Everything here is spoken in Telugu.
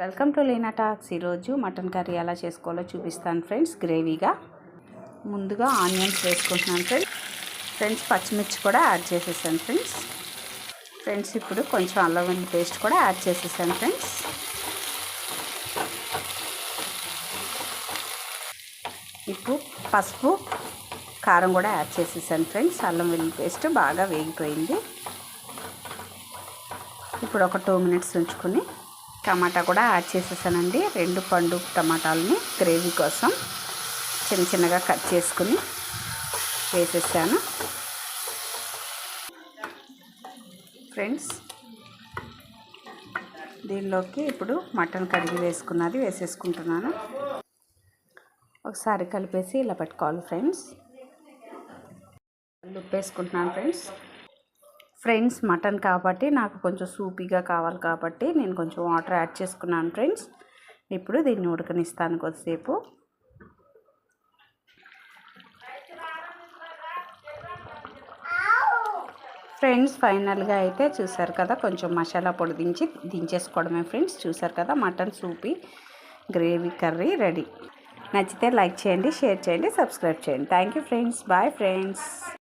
Welcome to Leena talks. ఈరోజు మటన్ కర్రీ ఎలా చేసుకోవాలో చూపిస్తాను ఫ్రెండ్స్ గ్రేవీగా. ముందుగా ఆనియన్స్ వేసుకుంటున్నాను ఫ్రెండ్స్. ఫ్రెండ్స్ పచ్చిమిర్చి కూడా యాడ్ చేసేసాను ఫ్రెండ్స్. ఫ్రెండ్స్ ఇప్పుడు కొంచెం అల్లం వెల్లుల్లి పేస్ట్ కూడా యాడ్ చేసేసాను ఫ్రెండ్స్. ఇప్పుడు పసుపు కారం కూడా యాడ్ చేసేసాను ఫ్రెండ్స్. అల్లం వెల్లుల్లి పేస్ట్ బాగా వేగిపోయింది. ఇప్పుడు ఒక టూ మినిట్స్ ఉంచుకొని టమాటా కూడా యాడ్ చేసేసానండి. రెండు పండు టమాటాలని గ్రేవీ కోసం చిన్న చిన్నగా కట్ చేసుకుని వేసేసాను. ఫ్రెండ్స్ దీనిలోకి ఇప్పుడు మటన్ కడిగి వేసుకున్నది వేసేసుకుంటున్నాను. ఒకసారి కలిపేసి ఇలా పెట్టుకోవాలి ఫ్రెండ్స్. ఉప్పు వేసుకుంటున్నాను ఫ్రెండ్స్. ఫ్రెండ్స్ మటన్ కాబట్టి నాకు కొంచెం సూపీగా కావాలి కాబట్టి నేను కొంచెం వాటర్ యాడ్ చేసుకున్నాను ఫ్రెండ్స్. ఇప్పుడు దీన్ని ఉడకనిస్తాను కొద్దిసేపు. ఫ్రెండ్స్ ఫైనల్గా అయితే చూసారు కదా కొంచెం మసాలా పొడి దించి దించేసుకోవడమే ఫ్రెండ్స్. చూసారు కదా mutton soupy gravy curry ready. నచ్చితే లైక్ చేయండి షేర్ చేయండి సబ్స్క్రైబ్ చేయండి. Thank you friends. Bye friends.